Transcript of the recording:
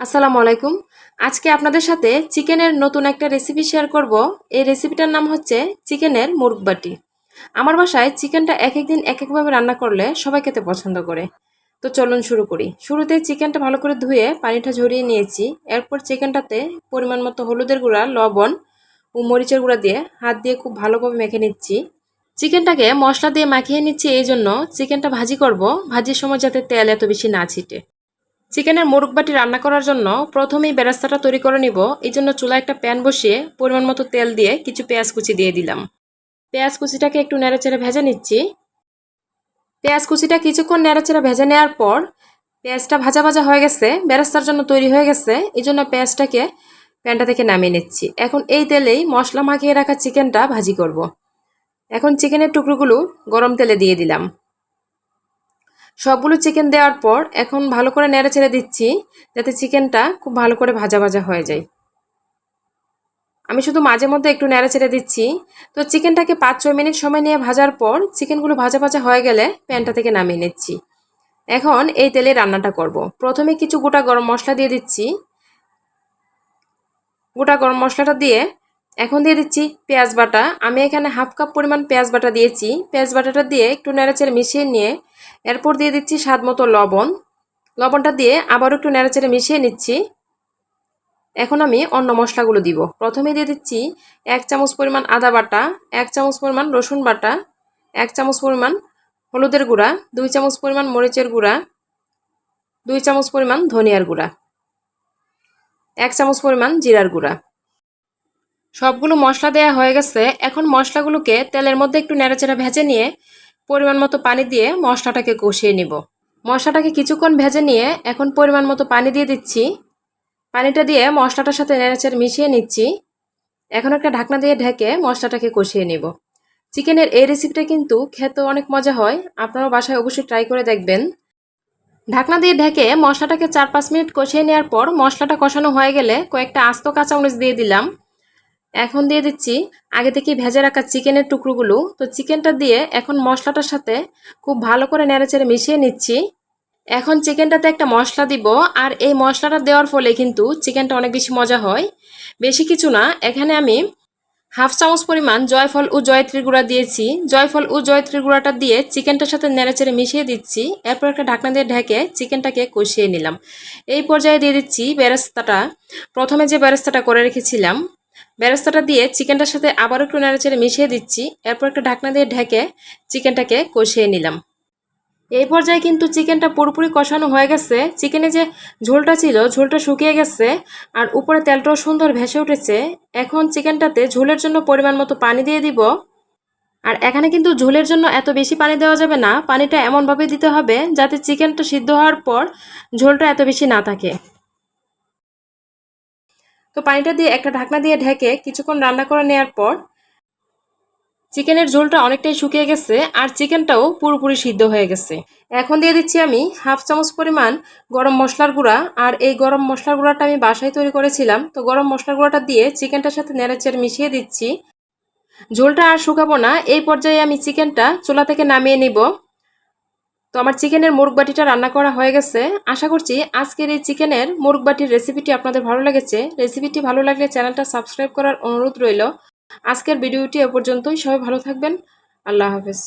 আসসালামু আলাইকুম। আজকে আপনাদের সাথে চিকেনের নতুন একটা রেসিপি শেয়ার করব। এই রেসিপিটার নাম হচ্ছে চিকেনের মুরগবাটি আমার বাসায় চিকেনটা এক একদিন এক একভাবে রান্না করলে সবাই খেতে পছন্দ করে। তো চলুন শুরু করি। শুরুতে চিকেনটা ভালো করে ধুয়ে পানিটা ঝরিয়ে নিয়েছি। এরপর চিকেনটাতে পরিমাণ মতো হলুদের গুঁড়া, লবণ ও মরিচের গুঁড়া দিয়ে হাত দিয়ে খুব ভালোভাবে মেখে নিচ্ছি। চিকেনটাকে মশলা দিয়ে মাখিয়ে নিচ্ছি। এই জন্য চিকেনটা ভাজি করব। ভাজির সময় যাতে তেল এত বেশি না ছিটে। চিকেনের মোরগ বাটি রান্না করার জন্য প্রথমেই বেরাস্তাটা তৈরি করে নিব। এই জন্য চুলায় একটা প্যান বসিয়ে পরিমাণ মতো তেল দিয়ে কিছু পেঁয়াজ কুচি দিয়ে দিলাম। পেঁয়াজ কুচিটাকে একটু নেড়েচেড়ে ভেজে নিচ্ছি। পেঁয়াজ কুচিটা কিছুক্ষণ নেড়েচেড়ে ভেজে নেওয়ার পর পেঁয়াজটা ভাজা ভাজা হয়ে গেছে, বেরাস্তার জন্য তৈরি হয়ে গেছে। এই জন্য পেঁয়াজটাকে প্যানটা থেকে নামিয়ে নিচ্ছি। এখন এই তেলেই মশলা মাখিয়ে রাখা চিকেনটা ভাজি করব। এখন চিকেনের টুকরোগুলো গরম তেলে দিয়ে দিলাম। সবগুলো চিকেন দেওয়ার পর এখন ভালো করে নেড়ে ছেড়ে দিচ্ছি, যাতে চিকেনটা খুব ভালো করে ভাজা ভাজা হয়ে যায়। আমি শুধু মাঝে মধ্যে একটু নেড়ে ছেড়ে দিচ্ছি। তো চিকেনটাকে পাঁচ ছয় মিনিট সময় নিয়ে ভাজার পর চিকেনগুলো ভাজা ভাজা হয়ে গেলে প্যানটা থেকে নামিয়ে নিচ্ছি। এখন এই তেলে রান্নাটা করব। প্রথমে কিছু গোটা গরম মশলা দিয়ে দিচ্ছি। গোটা গরম মশলাটা দিয়ে এখন দিয়ে দিচ্ছি পেঁয়াজ বাটা। আমি এখানে হাফ কাপ পরিমাণ পেঁয়াজ বাটা দিয়েছি। পেঁয়াজ বাটাটা দিয়ে একটু নেড়ে নেড়েচেড়ে মিশিয়ে নিয়ে এরপর দিয়ে দিচ্ছি স্বাদ মতো লবণ। লবণটা দিয়ে আবারও একটু নেড়েচেড়ে মিশিয়ে নিচ্ছি। এখন আমি অন্য মশলাগুলো দিব। প্রথমে দিয়ে দিচ্ছি এক চামচ পরিমাণ আদা বাটা, এক চামচ পরিমাণ রসুন বাটা, এক চামচ পরিমাণ হলুদের গুঁড়া, দুই চামচ পরিমাণ মরিচের গুঁড়া, দুই চামচ পরিমাণ ধনিয়ার গুঁড়া, এক চামচ পরিমাণ জিরার গুঁড়া। সবগুলো মশলা দেয়া হয়ে গেছে। এখন মশলাগুলোকে তেলের মধ্যে একটু নেড়াচেড়া ভেজে নিয়ে পরিমাণ মতো পানি দিয়ে মশলাটাকে কষিয়ে নিব। মশলাটাকে কিছুক্ষণ ভেজে নিয়ে এখন পরিমাণ মতো পানি দিয়ে দিচ্ছি। পানিটা দিয়ে মশলাটার সাথে নেড়েচেড়ে মিশিয়ে নিচ্ছি। এখন একটা ঢাকনা দিয়ে ঢেকে মশলাটাকে কষিয়ে নিব। চিকেনের এই রেসিপিটা কিন্তু খেতে অনেক মজা হয়। আপনারাও বাসায় অবশ্যই ট্রাই করে দেখবেন। ঢাকনা দিয়ে ঢেকে মশলাটাকে চার পাঁচ মিনিট কষিয়ে নেওয়ার পর মশলাটা কষানো হয়ে গেলে কয়েকটা আস্ত কাঁচামরিচ দিয়ে দিলাম। এখন দিয়ে দিচ্ছি। আগে থেকে ভেজে রাখা চিকেনের টুকরোগুলো। তো চিকেনটা দিয়ে এখন মশলাটার সাথে খুব ভালো করে নেড়েচেড়ে মিশিয়ে নিচ্ছি। এখন চিকেনটাতে একটা মশলা দিব, আর এই মশলাটা দেওয়ার ফলে কিন্তু চিকেনটা অনেক বেশি মজা হয়। বেশি কিছু না, এখানে আমি হাফ চামচ পরিমাণ জয়ফল ও জয়ত্রীর গুঁড়া দিয়েছি। জয়ফল ও জয়ত্রীর গুঁড়াটা দিয়ে চিকেনটার সাথে নেড়েচেড়ে মিশিয়ে দিচ্ছি। এরপর একটা ঢাকনা দিয়ে ঢেকে চিকেনটাকে কষিয়ে নিলাম। এই পর্যায়ে দিয়ে দিচ্ছি বেরেস্তাটা। প্রথমে যে বেরেস্তাটা করে রেখেছিলাম বেরেস্তাটা দিয়ে চিকেনটার সাথে আবার একটু নেড়েচেড়ে মিশিয়ে দিচ্ছি। এরপর একটা ঢাকনা দিয়ে ঢেকে চিকেনটাকে কষিয়ে নিলাম। এই পর্যায়ে কিন্তু চিকেনটা পুরোপুরি কষানো হয়ে গেছে। চিকেনে যে ঝোলটা ছিল, ঝোলটা শুকিয়ে গেছে আর উপরে তেলটাও সুন্দর ভেসে উঠেছে। এখন চিকেনটাতে ঝোলের জন্য পরিমাণ মতো পানি দিয়ে দিব। আর এখানে কিন্তু ঝোলের জন্য এত বেশি পানি দেওয়া যাবে না। পানিটা এমনভাবে দিতে হবে যাতে চিকেনটা সিদ্ধ হওয়ার পর ঝোলটা এত বেশি না থাকে। তো পানিটা দিয়ে একটা ঢাকনা দিয়ে ঢেকে কিছুক্ষণ রান্না করে নেওয়ার পর চিকেনের ঝোলটা অনেকটাই শুকিয়ে গেছে আর চিকেনটাও পুরোপুরি সিদ্ধ হয়ে গেছে। এখন দিয়ে দিচ্ছি আমি হাফ চামচ পরিমাণ গরম মশলার গুঁড়া আর এই গরম মশলার গুঁড়াটা আমি বাসায় তৈরি করেছিলাম। তো গরম মশলার গুঁড়াটা দিয়ে চিকেনটার সাথে নেড়েচেড়ে মিশিয়ে দিচ্ছি। ঝোলটা আর শুকাবো না। এই পর্যায়ে আমি চিকেনটা চুলা থেকে নামিয়ে নিব। তো আমার চিকেনের মুরগ বাটিটা রান্না করা হয়ে গেছে। আশা করছি আজকের এই চিকেনের মুরগ বাটির রেসিপিটি আপনাদের ভালো লেগেছে। রেসিপিটি ভালো লাগলে চ্যানেলটা সাবস্ক্রাইব করার অনুরোধ রইল। আজকের ভিডিওটি এ পর্যন্তই। সবাই ভালো থাকবেন। আল্লাহ হাফেজ।